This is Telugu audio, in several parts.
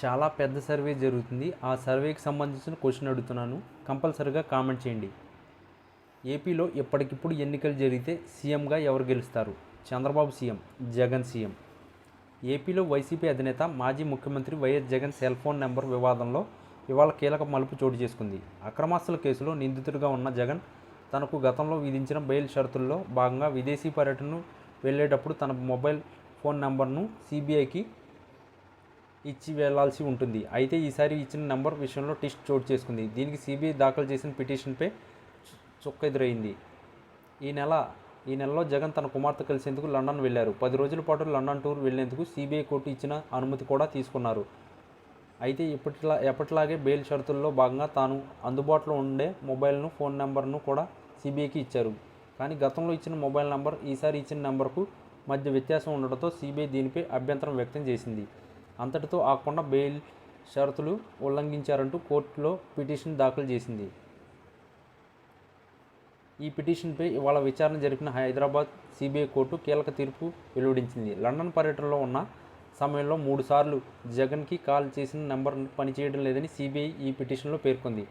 చాలా పెద్ద సర్వే జరుగుతుంది. ఆ సర్వేకి సంబంధించిన క్వశ్చన్ అడుగుతున్నాను. కంపల్సరీగా కామెంట్ చేయండి. ఏపీలో ఇప్పటికిప్పుడు ఎన్నికలు జరిగితే సీఎంగా ఎవరు గెలుస్తారు? Chandrababu CM Jagan CM. ఏపీలో వైసీపీ అధినేత మాజీ ముఖ్యమంత్రి YS Jagan cell phone number వివాదంలో ఇవాళ కీలక మలుపు చోటు చేసుకుంది. అక్రమాస్తుల కేసులో నిందితుడిగా ఉన్న జగన్ తనకు గతంలో విధించిన బెయిల్ షరతుల్లో భాగంగా విదేశీ పర్యటనను వెళ్ళేటప్పుడు తన మొబైల్ ఫోన్ నెంబర్ను సిబిఐకి ఇచ్చి వెళ్ళాల్సి ఉంటుంది. అయితే ఈసారి ఇచ్చిన నెంబర్ విషయంలో టిస్ట్ చోటు చేసుకుంది. దీనికి సిబిఐ దాఖలు చేసిన పిటిషన్పై చుక్క ఎదురైంది. ఈ నెల ఈ నెలలో జగన్ తన కుమార్తె కలిసేందుకు లండన్ వెళ్ళారు పది రోజుల పాటు లండన్ టూర్ వెళ్ళేందుకు సిబిఐ కోర్టు ఇచ్చిన అనుమతి కూడా తీసుకున్నారు. అయితే ఇప్పటిలా ఎప్పటిలాగే బెయిల్ షరతుల్లో భాగంగా తాను అందుబాటులో ఉండే మొబైల్ను ఫోన్ నెంబర్ను కూడా సిబిఐకి ఇచ్చారు. కానీ గతంలో ఇచ్చిన మొబైల్ నెంబర్ ఈసారి ఇచ్చిన నెంబర్కు మధ్య వ్యత్యాసం ఉండడంతో సిబిఐ దీనిపై అభ్యంతరం వ్యక్తం చేసింది. అంతటితో ఆకుండా బెయిల్ షరతులు ఉల్లంఘించారంటూ కోర్టులో పిటిషన్ దాఖలు చేసింది. ఈ పిటిషన్పై ఇవాళ విచారణ జరిపిన హైదరాబాద్ సిబిఐ కోర్టు కీలక తీర్పు వెలువడించింది. లండన్ పర్యటనలో ఉన్న సమయంలో మూడుసార్లు జగన్కి కాల్ చేసిన నెంబర్ పనిచేయడం లేదని సిబిఐ ఈ పిటిషన్లో పేర్కొంది.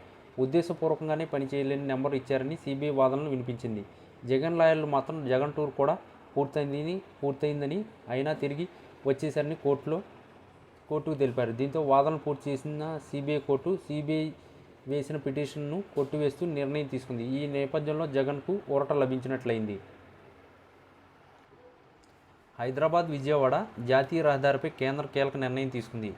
ఉద్దేశపూర్వకంగానే పనిచేయలేని నెంబర్ ఇచ్చారని సిబిఐ వాదనలు వినిపించింది. జగన్ లాయర్లు మాత్రం జగన్ టూర్ కూడా పూర్తయిందని పూర్తయిందని అయినా తిరిగి వచ్చేసారని కోర్టులో కోర్టుకు తెలిపారు. దీంతో వాదనలు పూర్తి చేసిన సిబిఐ కోర్టు సిబిఐ వేసిన పిటిషన్ను కొట్టివేస్తూ నిర్ణయం తీసుకుంది. ఈ నేపథ్యంలో జగన్కు ఊరట లభించినట్లయింది. హైదరాబాద్ విజయవాడ జాతీయ రహదారిపై కేంద్ర కీలక నిర్ణయం తీసుకుంది.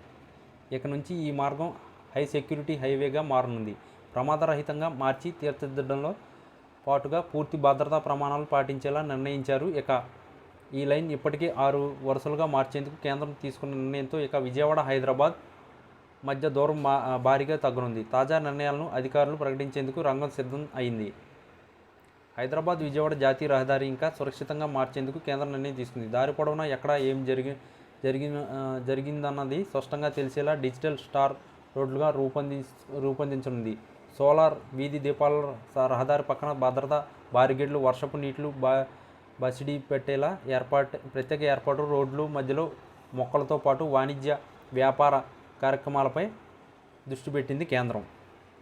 ఇక నుంచి ఈ మార్గం హై సెక్యూరిటీ హైవేగా మారనుంది. ప్రమాదరహితంగా మార్చి తీర్చిదిద్దడంలో పాటుగా పూర్తి భద్రతా ప్రమాణాలు పాటించేలా నిర్ణయించారు. ఇక ఈ లైన్ ఇప్పటికే ఆరు వరుసలుగా మార్చేందుకు కేంద్రం తీసుకున్న నిర్ణయంతో ఇక విజయవాడ హైదరాబాద్ మధ్య దూరం మా భారీగా తగ్గనుంది. తాజా నిర్ణయాలను అధికారులు ప్రకటించేందుకు రంగం సిద్ధం అయింది. హైదరాబాద్ విజయవాడ జాతీయ రహదారి ఇంకా సురక్షితంగా మార్చేందుకు కేంద్రం నిర్ణయం తీసుకుంది. దారి పొడవునా ఎక్కడ ఏం జరిగి జరిగిన జరిగిందన్నది స్పష్టంగా తెలిసేలా డిజిటల్ స్టార్ రోడ్లుగా రూపొంది రూపొందించనుంది. సోలార్ వీధి దీపాల రహదారి పక్కన భద్రత బారిగేట్లు వర్షపు నీటిలు బా బసిడీ పెట్టేలా ఏర్పాటు ప్రత్యేక ఏర్పాటు రోడ్లు మధ్యలో మొక్కలతో పాటు వాణిజ్య వ్యాపార కార్యక్రమాలపై దృష్టి పెట్టింది కేంద్రం.